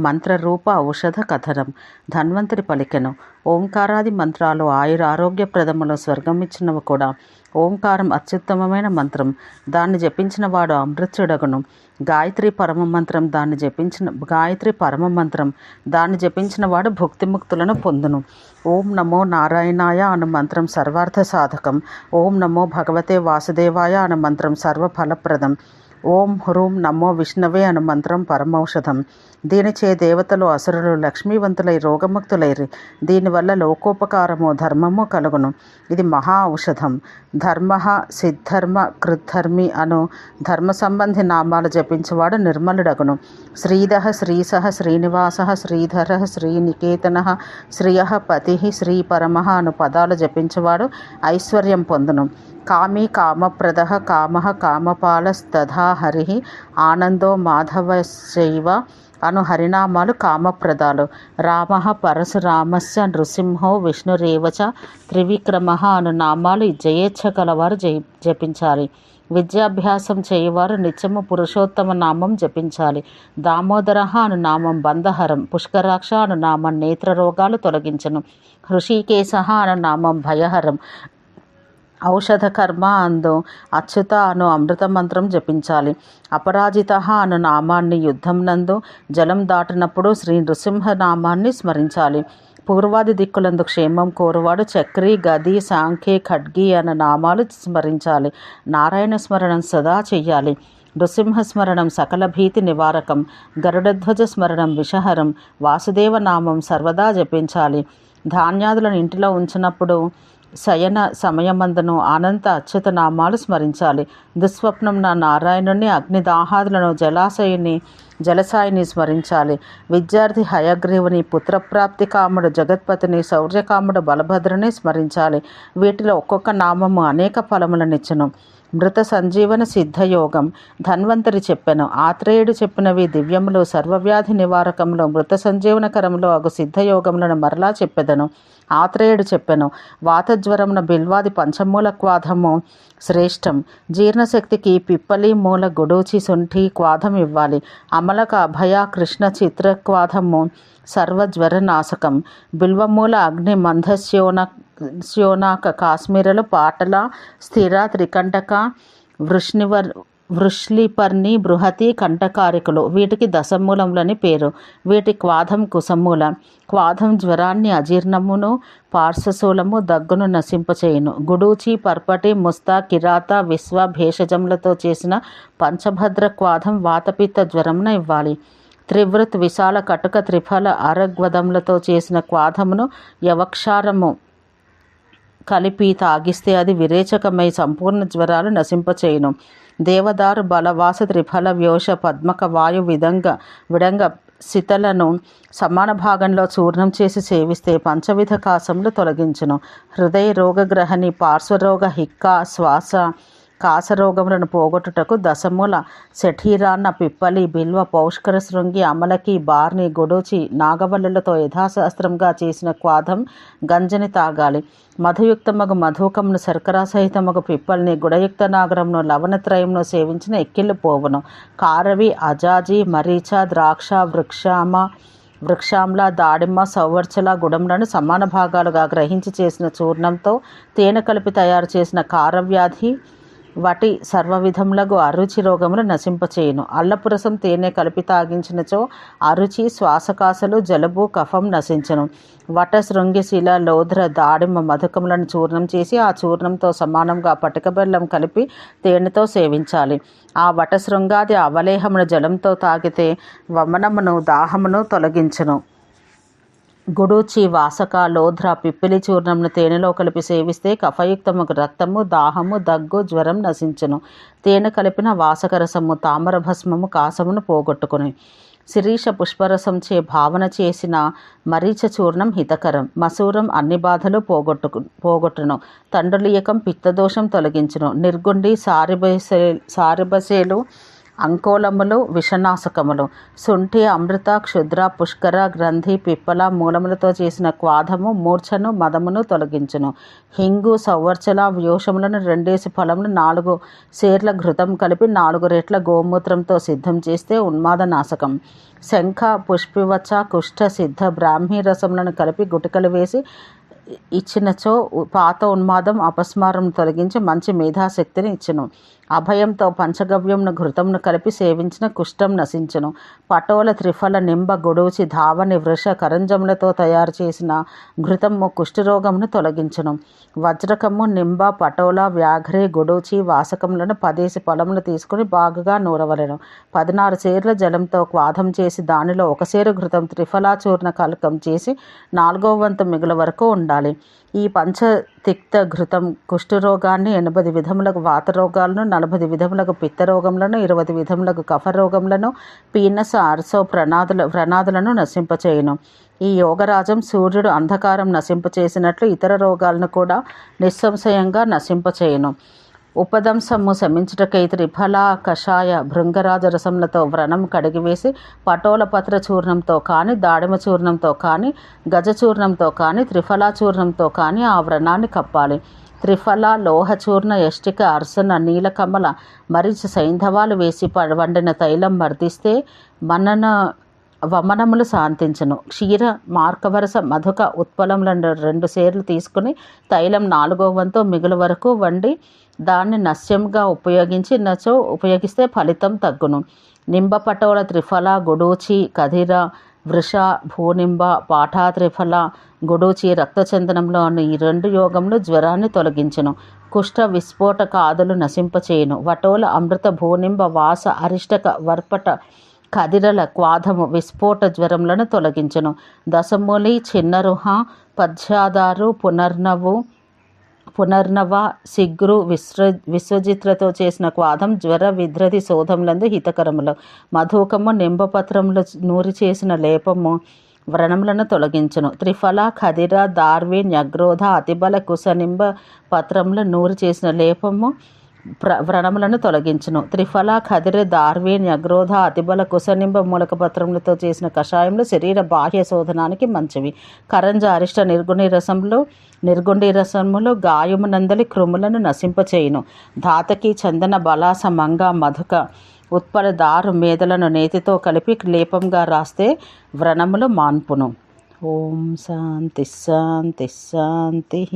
మంత్రరూప ఔషధ కథనం. ధన్వంతరి పలికెను. ఓంకారాది మంత్రాలు ఆయుర ఆరోగ్యప్రదములో స్వర్గమిచ్చినవి కూడా. ఓంకారం అత్యుత్తమమైన మంత్రం. దాన్ని జపించిన వాడు అమృత్యుడగును. గాయత్రి పరమ మంత్రం దాన్ని జపించిన గాయత్రి పరమ మంత్రం దాన్ని జపించిన వాడు భుక్తిముక్తులను పొందును. ఓం నమో నారాయణాయ అను మంత్రం సర్వార్థ సాధకం. ఓం నమో భగవతే వాసుదేవాయ అను మంత్రం సర్వఫలప్రదం. ఓం హ్రూం నమో విష్ణవే అను మంత్రం పరమౌషధం. దీనిచే దేవతలు అసురులు లక్ష్మీవంతులై రోగముక్తులైరి. దీనివల్ల లోకోపకారము ధర్మము కలుగును. ఇది మహా ఔషధం. ధర్మ సిద్ధర్మ కృద్ధర్మి అను ధర్మ సంబంధి నామాలు జపించేవాడు నిర్మలుడగును. శ్రీధ శ్రీసహ శ్రీనివాస శ్రీధర శ్రీనికేతన శ్రియ పతి శ్రీపరమ అను పదాలు జపించేవాడు ఐశ్వర్యం పొందును. కామి కామప్రద కామ కామపాలస్తథా హరి ఆనందో మాధవశైవ అను హరినామాలు కామప్రదాలు. రామ పరశురామస్య నృసింహో విష్ణురేవచ త్రివిక్రమ అను నామాలు జయేచ్ఛ కలవారు జయి జపించాలి. విద్యాభ్యాసం చేయవారు నిత్యము పురుషోత్తమ నామం జపించాలి. దామోదర అను నామం బంధహరం పుష్కరాక్ష అను నామం నేత్ర రోగాలు తొలగించను. హృషికేశ అను నామం భయహరం ఔషధ కర్మ అందు అచ్యుత అను అమృత మంత్రం జపించాలి. అపరాజిత అను నామాన్ని యుద్ధం నందు జలం దాటినప్పుడు శ్రీ నృసింహ నామాన్ని స్మరించాలి. పూర్వాది దిక్కులందు క్షేమం కోరువాడు చక్రి గది సాంఖ్య ఖడ్గి అన్న నామాలు స్మరించాలి. నారాయణ స్మరణం సదా చెయ్యాలి. నృసింహ స్మరణం సకల భీతి నివారకం. గరుడధ్వజ స్మరణం విషహరం. వాసుదేవ నామం సర్వదా జపించాలి. ధాన్యాదులను ఇంటిలో ఉంచినప్పుడు శయన సమయమందును అనంత అచ్యుత నామాలు స్మరించాలి. దుస్వప్నం నా నారాయణుని అగ్నిదాహాదులను జలాశయుని జలసాయిని స్మరించాలి. విద్యార్థి హయగ్రీవుని పుత్రప్రాప్తి కాముడు జగత్పతిని శౌర్యకాముడు బలభద్రుని స్మరించాలి. వీటిలో ఒక్కొక్క నామము అనేక ఫలములనిచ్చును. మృత సంజీవన సిద్ధయోగం ధన్వంతరి చెప్పెను. ఆత్రేయుడు చెప్పినవి దివ్యములు సర్వవ్యాధి నివారకంలో మృత సంజీవనకరంలో అగు సిద్ధయోగములను మరలా చెప్పెదను. ఆత్రేయుడు చెప్పెను వాతజ్వరమున బిల్వాది పంచమూల క్వాధము శ్రేష్టం. జీర్ణశక్తికి పిప్పలి మూల గుడూచి శుంఠి క్వాధం ఇవ్వాలి. అమలక అభయ కృష్ణ చిత్ర క్వాధము సర్వజ్వరనాశకం. బిల్వమూల అగ్ని మంధస్యోన శ్యోనాక కాశ్మీరలో పాటల స్థిర త్రికంటక వృష్ణివర్ వృష్లిపర్ణి బృహతి కంటకారికలు. వీటికి దశమూలంలోని పేరు. వీటి క్వాధం కుసమూలం క్వాధం జ్వరాన్ని అజీర్ణమును పార్శ్వశూలము దగ్గును నశింపచేయును. గుడూచి పర్పటి ముస్తా కిరాత విశ్వ భేషజములతో చేసిన పంచభద్ర క్వాధం వాతపిత్త జ్వరమున ఇవ్వాలి. త్రివృత్ విశాల కటుక త్రిఫల అరగ్వదములతో చేసిన క్వాధమును యవక్షారము కలిపి తాగిస్తే అది విరేచకమై సంపూర్ణ జ్వరాలు నశింపచేయును. దేవదారు బలవాస త్రిఫల వ్యోష పద్మక వాయు విధంగా విడంగ శితలను సమాన భాగంలో చూర్ణం చేసి సేవిస్తే పంచవిధ కాసములు తొలగించును. హృదయ రోగగ్రహణి పార్శ్వరోగ హిక్క శ్వాస కాసరోగములను పోగొట్టుటకు దశమూల శఠీరాన్న పిప్పలి బిల్వ పౌష్కర శృంగి అమలకి బార్ని గొడోచి నాగవల్లులతో యథాశాస్త్రంగా చేసిన క్వాధం గంజని తాగాలి. మధుయుక్తమగు మధుకమును శర్కరా సహితమగు పిప్పల్ని గుడయుక్త నాగరమును లవణత్రయమును సేవించిన ఎక్కిళ్ళు పోవును. కారవి అజాజి మరీచ ద్రాక్ష వృక్షామ వృక్షాంల దాడిమ్మ సౌవర్చల గుడంలను సమాన భాగాలుగా గ్రహించి చేసిన చూర్ణంతో తేనె కలిపి తయారు చేసిన కారవ్యాధి వాటి సర్వవిధములకు అరుచి రోగములు నశింపచేయును. అల్లపురసం తేనె కలిపి తాగించినచో అరుచి శ్వాసకాసలు జలుబు కఫం నశించను. వట శృంగిశిల లోధ్ర దాడిమ మధుకములను చూర్ణం చేసి ఆ చూర్ణంతో సమానంగా పటిక బెల్లం కలిపి తేనెతో సేవించాలి. ఆ వట శృంగాది అవలేహమును జలంతో తాగితే వమనమును దాహమును తొలగించును. గుడూచి వాసక లోధ్ర పిప్పిలి చూర్ణంను తేనెలో కలిపి సేవిస్తే కఫయుక్తముకు రక్తము దాహము దగ్గు జ్వరం నశించును. తేనె కలిపిన వాసకరసము తామర భస్మము కాసమును పోగొట్టుకుని. శిరీష పుష్పరసం చే భావన చేసిన మరీచ చూర్ణం హితకరం. మసూరం అన్ని బాధలు పోగొట్టుకు పోగొట్టును. తండ్రులియకం పిత్తదోషం తొలగించును. నిర్గుండి సారిబసే సారిబసేలు అంకోలములు విషనాశకములు. శుంఠి అమృత క్షుద్ర పుష్కర గ్రంథి పిప్పల మూలములతో చేసిన క్వాధము మూర్ఛను మదమును తొలగించును. హింగు సౌవర్చల వ్యూషములను రెండేసి ఫలమును నాలుగు సేర్ల ఘృతం కలిపి నాలుగు రెట్ల గోమూత్రంతో సిద్ధం చేస్తే ఉన్మాద నాశకం శంఖ పుష్పివచ్చ కుష్ఠ సిద్ధ బ్రాహ్మీ రసములను కలిపి గుటికలు వేసి ఇచ్చినచో పాత ఉన్మాదం అపస్మారం తొలగించి మంచి మేధాశక్తిని ఇచ్చును. అభయంతో పంచగవ్యంను ఘృతంను కలిపి సేవించిన కుష్టం నశించును. పటోల త్రిఫల నింబ గొడవచి ధావని వృష కరంజములతో తయారు చేసిన ఘృతము కుష్ఠరోగమును తొలగించును. వజ్రకము నింబ పటోల వ్యాఘ్రే గొడవచి వాసకములను పదేసి పొలములు తీసుకుని బాగుగా నూరవలెను. పదినారు సేర్ల జలంతో క్వాధం చేసి దానిలో ఒక సేరు ఘృతం త్రిఫలాచూర్ణ కలకం చేసి నాలుగో వంతు మిగుల వరకు ఉండాలి. ఈ పంచతిక్త ఘృతం కుష్ఠరోగాన్ని ఎనభై విధములకు వాత రోగాలను నలభై విధములకు పిత్త రోగములను ఇరవై విధములకు కఫ రోగములను పీనస అర్సో ప్రణాదుల ప్రణాదులను నశింపచేయును. ఈ యోగరాజం సూర్యుడు అంధకారం నశింపచేసినట్లు ఇతర రోగాలను కూడా నిస్సంశయంగా నశింపచేయును. ఉపదంశము శమించుటకై త్రిఫలా కషాయ భృంగరాజ రసములతో వ్రణం కడిగివేసి పటోలపత్ర చూర్ణంతో కానీ దాడిమ చూర్ణంతో కానీ గజ చూర్ణంతో కానీ త్రిఫలా చూర్ణంతో కానీ ఆ వ్రణాన్ని కప్పాలి. త్రిఫల లోహచూర్ణ యష్టిక అర్సన నీలకమల మరిచి సైంధవాలు వేసి వండిన తైలం మర్దిస్తే మనన వమనములు శాంతించను. క్షీర మార్కవరస మధుక ఉత్పలములను రెండు సేర్లు తీసుకుని తైలం నాలుగో వంతు మిగులు వరకు వండి దాన్ని నస్యంగా ఉపయోగించి నచో ఉపయోగిస్తే ఫలితం తగ్గును. నింబపటోల త్రిఫల గుడూచి కధిర వృష భూనింబ పాఠా త్రిఫల గుడూచి రక్తచందనంలోని ఈ రెండు యోగములు జ్వరాన్ని తొలగించును. కుష్ఠ విస్ఫోటక ఆదులు నశింపచేయును. వటోల అమృత భూనింబ వాస అరిష్టక వర్పట కదిరల క్వాధము విస్ఫోట జ్వరములను తొలగించును. దశమూలి చిన్నరుహ పద్యాదారు పునర్నవు పునర్నవ సిగ్రు విశ్వ విశ్వజిత్రతో చేసిన క్వాదం జ్వర విధ్రది శోధములందు హితకరములు. మధుకము నింబపత్రములు నూరి చేసిన లేపము వ్రణములను తొలగించును. త్రిఫల ఖదిర దార్వి న్యగ్రోధ అతిబల కుశనింబ పత్రములు నూరి చేసిన లేపము ప్ర వ్రణములను తొలగించును. త్రిఫల కదిరి దార్వీన్ అగ్రోధ అతిబల కుశనింబ మూలక పత్రములతో చేసిన కషాయములు శరీర బాహ్య శోధనానికి మంచివి. కరంజ అరిష్ట నిర్గుణి రసములు నిర్గుండి రసములు గాయమునందలి క్రుములను నశింపచేయును. ధాతకి చందన బలాస మంగ మధుక ఉత్పల దారు మేదలను నేతితో కలిపి లేపంగా రాస్తే వ్రణములు మాన్పును. ఓం శాంతి శాంతి శాంతి